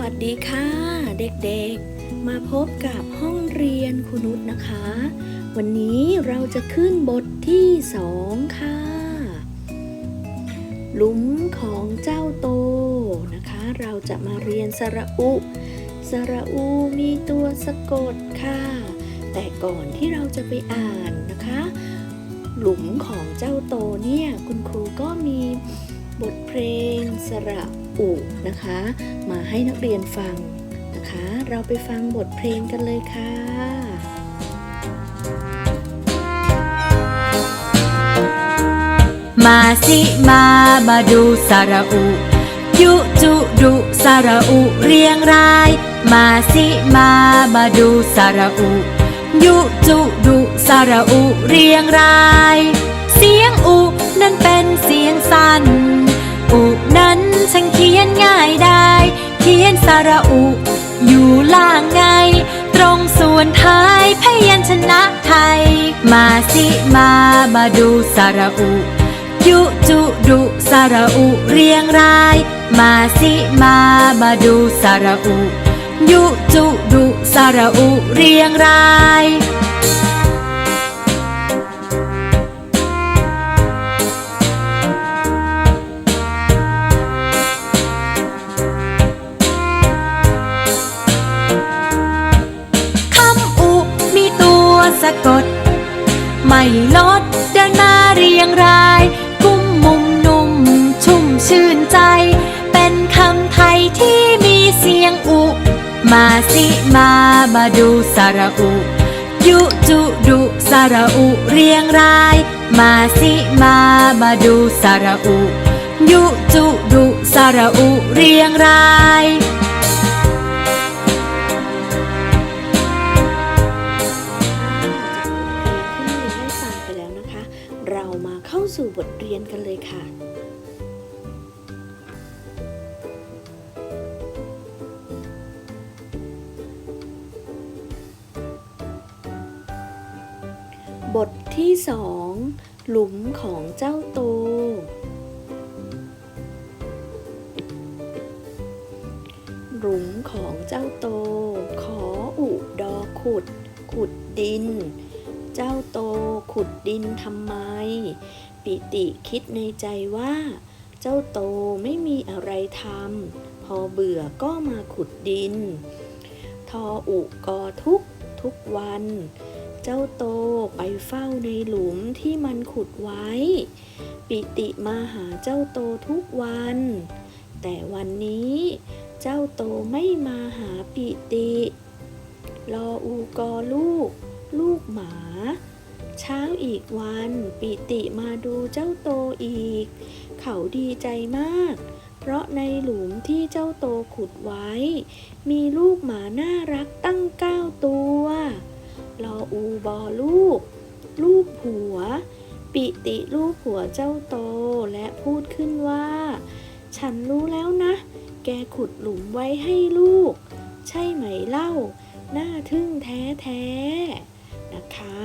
วัสดีค่ะเด็กๆ มาพบกับห้องเรียนคุณนุชนะคะ วันนี้เราจะขึ้นบทที่สองค่ะ หลุมของเจ้าโตนะคะ เราจะมาเรียนสระอุ สระอูมีตัวสะกดค่ะ แต่ก่อนที่เราจะไปอ่านนะคะ หลุมของเจ้าโตเนี่ยคุณครูก็มีบทเพลงสระุนะคะ มาให้นักเรียนฟังนะคะ เราไปฟังบทเพลงกันเลยค่ะมาสิมามาดูสระอุ ยุจุดุสระอุเรียงราย มาสิมามาดูสระอุ ยุจุดุสระอุเรียงราย เสียงอุนั้นเป็นเสียงสั้น อุนั้นช่างเขียนง่ายได้ เขียนสระอุ อยู่ล่างไง ตรงส่วนท้ายพยัญชนะไทย มาสิมามาดูสระอุ ยุจุดุสระอุเรียงราย มาสิมามาดูสระอุ ยุจุดุสระอุเรียงราย ตัวสะกดไม่ลดเดินมาเรียงราย กุ้มมุมนุ่มชุ่มชื่นใจ เป็นคำไทยที่มีเสียงอุ มาสิมามาดูสระอุ ยุจุดุสระอุเรียงราย มาสิมามาดูสระอุ ยุจุดุสระอุเรียงราย บทที่สองหลุมของเจ้าโต หลุมของเจ้าโต ขออุดอขุด ขุดดิน เจ้าโตขุดดินทำไม ปิติคิดในใจว่า เจ้าโตไม่มีอะไรทำพอเบื่อก็มาขุดดิน ทออุกอทุกทุกวัน เจ้าโตไปเฝ้าในหลุมที่มันขุดไว้ ปิติมาหาเจ้าโตทุกวัน แต่วันนี้ เจ้าโตไม่มาหาปิติ รออูกอลูก ลูกหมา เช้าอีกวัน ปิติมาดูเจ้าโตอีก เขาดีใจมากเพราะในหลุมที่เจ้าโตขุดไว้ มีลูกหมาน่ารักตั้งเก้าตัว รออูบอลูก ลูกผัว ปิติลูกผัวเจ้าโตและพูดขึ้นว่า ฉันรู้แล้วนะ แกขุดหลุมไว้ให้ลูก ใช่ไหมเล่า น่าทึ่งแท้แท้ๆนะคะ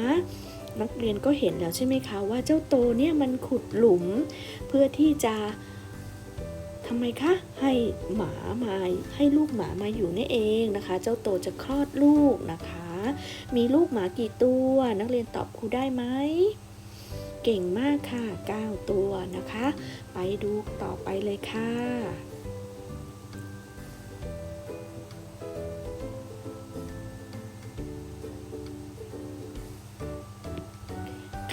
นักเรียนก็เห็นแล้วใช่ไหมคะว่าเจ้าโตเนี่ยมันขุดหลุม เพื่อที่จะทำไมคะให้หมามาให้ลูกหมามาอยู่นี่เองนะคะ เจ้าโตจะคลอดลูกนะคะ มีลูกหมากี่ตัว นักเรียนตอบครูได้ไหม เก่งมากค่ะ 9 ตัวนะคะ ไปดูต่อไปเลยค่ะ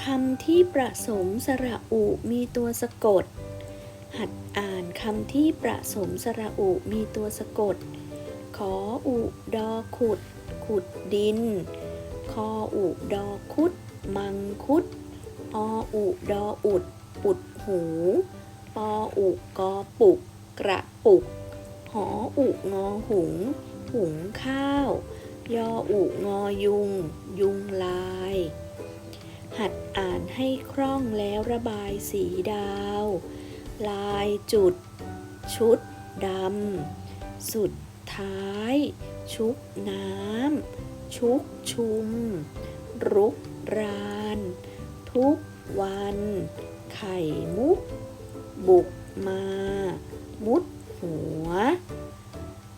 คำที่ประสมสระอุมีตัวสะกด หัดอ่านคำที่ประสมสระอุมีตัวสะกด ขออุดอขุด ขุดดิน คออุดอคุด มังคุด ออุดออุด ปุดหู ปออุกอปุก กระปุก หออุงอหุง หุงข้าว ยออุงอยุง ยุงลาย หัดอ่านให้คล่องแล้วระบายสีดาว ลายจุด ชุดดำสุดท้าย ชุบน้ำ ชุกชุม รุกราน ทุกวัน ไข่มุก บุกมา มุดหัว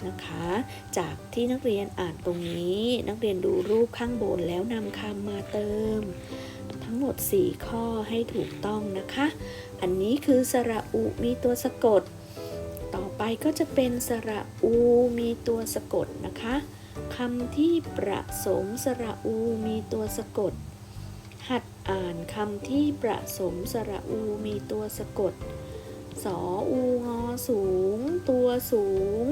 นะคะจากที่นักเรียนอ่านตรงนี้ นักเรียนดูรูปข้างบนแล้วนำคำมาเติม ทั้งหมด 4 ข้อให้ถูกต้องนะคะ อันนี้คือสระอุมีตัวสะกด ก็จะเป็นสระอูมีตัวสะกดนะคะคำที่ประสมสระอูมีตัวสะกด หัดอ่านคำที่ประสมสระอูมีตัวสะกด สออูงอสูง ตัวสูง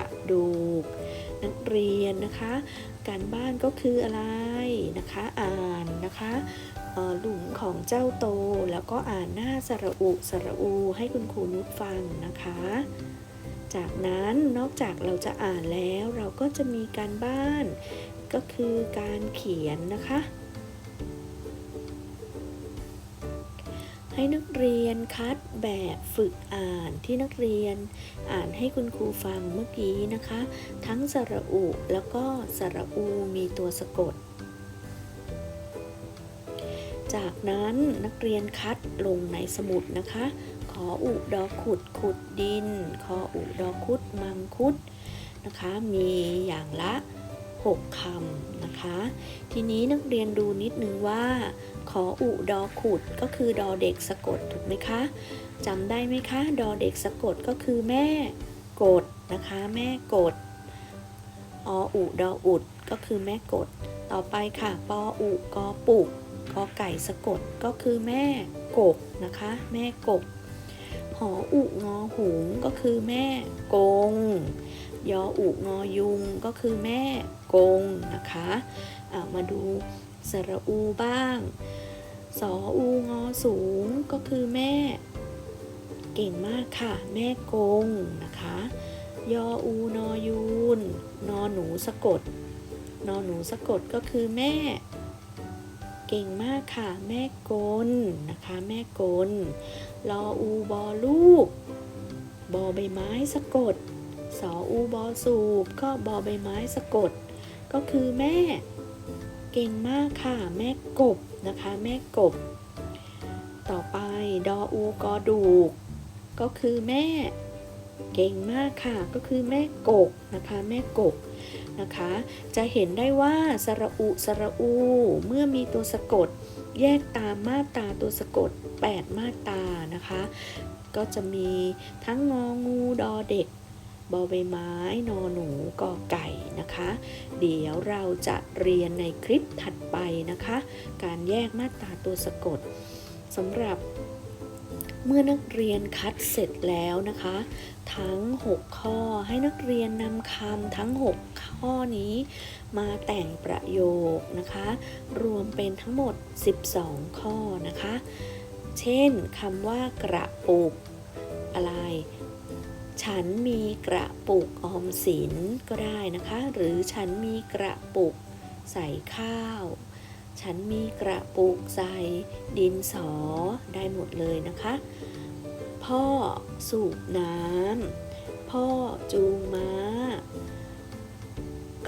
ระดูก นักเรียนนะคะ การบ้านก็คืออะไรนะคะอ่านนะคะหลุมของเจ้าโตแล้วก็อ่านหน้าสระอุสระอูให้คุณครูนุชฟังนะคะ จากนั้นนอกจากเราจะอ่านแล้วเราก็จะมีการบ้านก็คือการเขียนนะคะ ให้นักเรียนคัดแบบฝึกอ่านที่นักเรียน อ่านให้คุณครูฟังเมื่อกี้นะคะ ทั้งสระอุแล้วก็สระอูมีตัวสะกด จากนั้นนักเรียนคัดลงในสมุดนะคะ ขออุดอขุดขุดดิน ขออุดอคุดมังคุดนะคะ มีอย่างละ 6คำนะคะ ทีนี้นักเรียนดูนิดนึงว่า ขออุดอขุดก็คือดอเด็กสะกดถูกไหมคะจำได้ไหมคะ ดอเด็กสะกดก็คือแม่กดนะคะ แม่กดออุดออุดก็คือแม่กด ต่อไปค่ะปออุกอปุกกอไก่สะกดก็คือแม่กบนะคะ แม่กบหออุงอหุงก็คือแม่กง ยออุงอยุงก็คือแม่กงนะคะอะมาดู สระอูบ้าง สออูงอสูงก็คือแม่ เก่งมากค่ะ แม่กงนะคะ ยออูนอยูน นอหนูสะกด นอหนูสะกดก็คือแม่ เก่งมากค่ะ แม่กลนะคะ แม่กลลออูบอลูก บอใบไม้สะกด สออูบอสูบก็บอใบไม้สะกด ก็คือแม่ เก่งมากค่ะ แม่กบนะคะ แม่กบ ต่อไปดออูกอดูก ก็คือแม่ เก่งมากค่ะ ก็คือแม่กบนะคะ แม่กบนะคะ จะเห็นได้ว่าสระอุสระอู เมื่อมีตัวสะกด แยกตามมาตาตัวสะกด 8 มาตานะคะ ก็จะมีทั้งงองูดอเด็ก บอใบไม้นอหนูกอไก่นะคะ เดี๋ยวเราจะเรียนในคลิปถัดไปนะคะ การแยกมาตราตัวสะกดสำหรับเมื่อนักเรียนคัดเสร็จแล้วนะคะ ทั้ง 6 ข้อให้นักเรียนนำคำทั้ง 6 ข้อนี้มาแต่งประโยคนะคะ รวมเป็นทั้งหมด 12 ข้อนะคะ เช่นคำว่ากระปุกอะไร ฉันมีกระปุกออมสินก็ได้นะคะ หรือฉันมีกระปุกใส่ข้าว ฉันมีกระปุกใส่ดินสอได้หมดเลยนะคะ พ่อสูบน้ำพ่อจูงม้า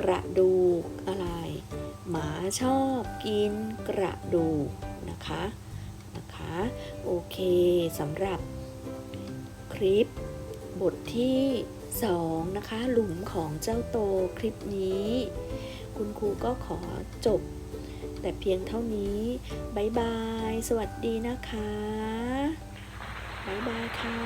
กระดูกอะไร หมาชอบกินกระดูกนะคะนะคะ โอเคสำหรับคลิป บทที่ 2 นะคะ หลุมของเจ้าโตคลิปนี้ คุณครูก็ขอจบ แต่เพียงเท่านี้บายบาย สวัสดีนะคะบายบายค่ะ